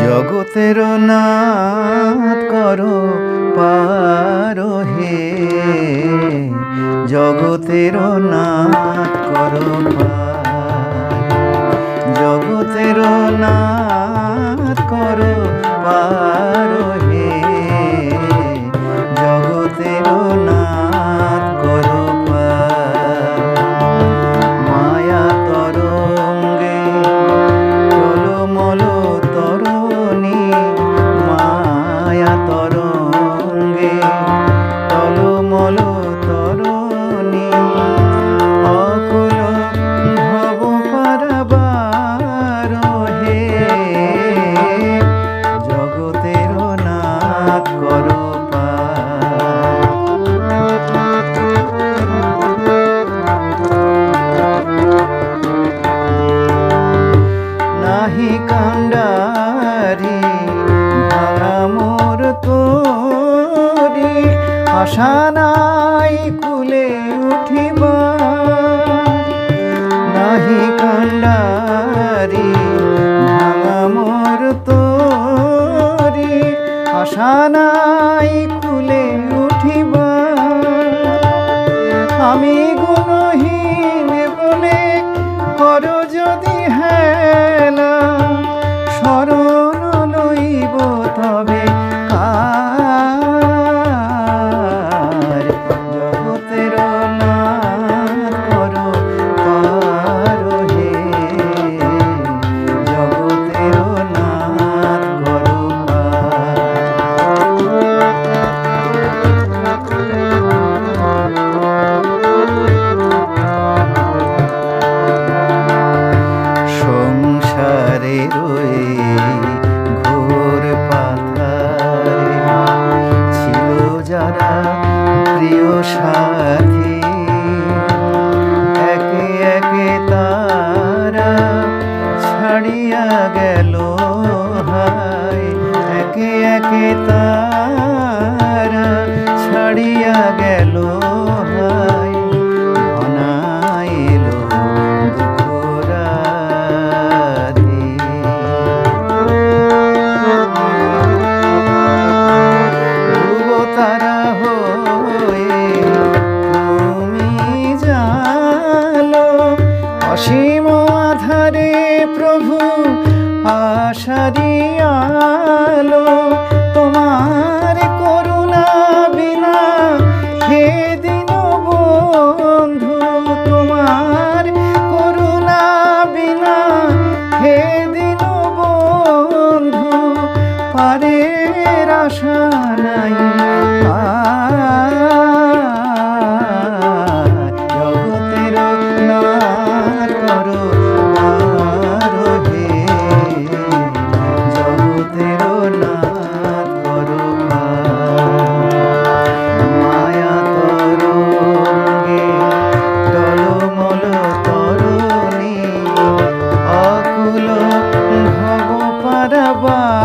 জগতের নাথ করো পারো হে জগতের নাথ করো জগতের নাথ করো পারো টলমল তরণী অকুল ভব হে। জগতের নাথ করো নাহি কান্ডারি আশা নাই কুলে উঠিব। নাহি কান্ডারি ভাঙা মোর তোরি। আশা নাই কুলে ঘোর পাথারে ছিল যারা প্রিয় সাথী। একে একে তারা ছাড়িয়া গেল হায়। একে একে তারা ছাড়িয়া আশারি হারাবা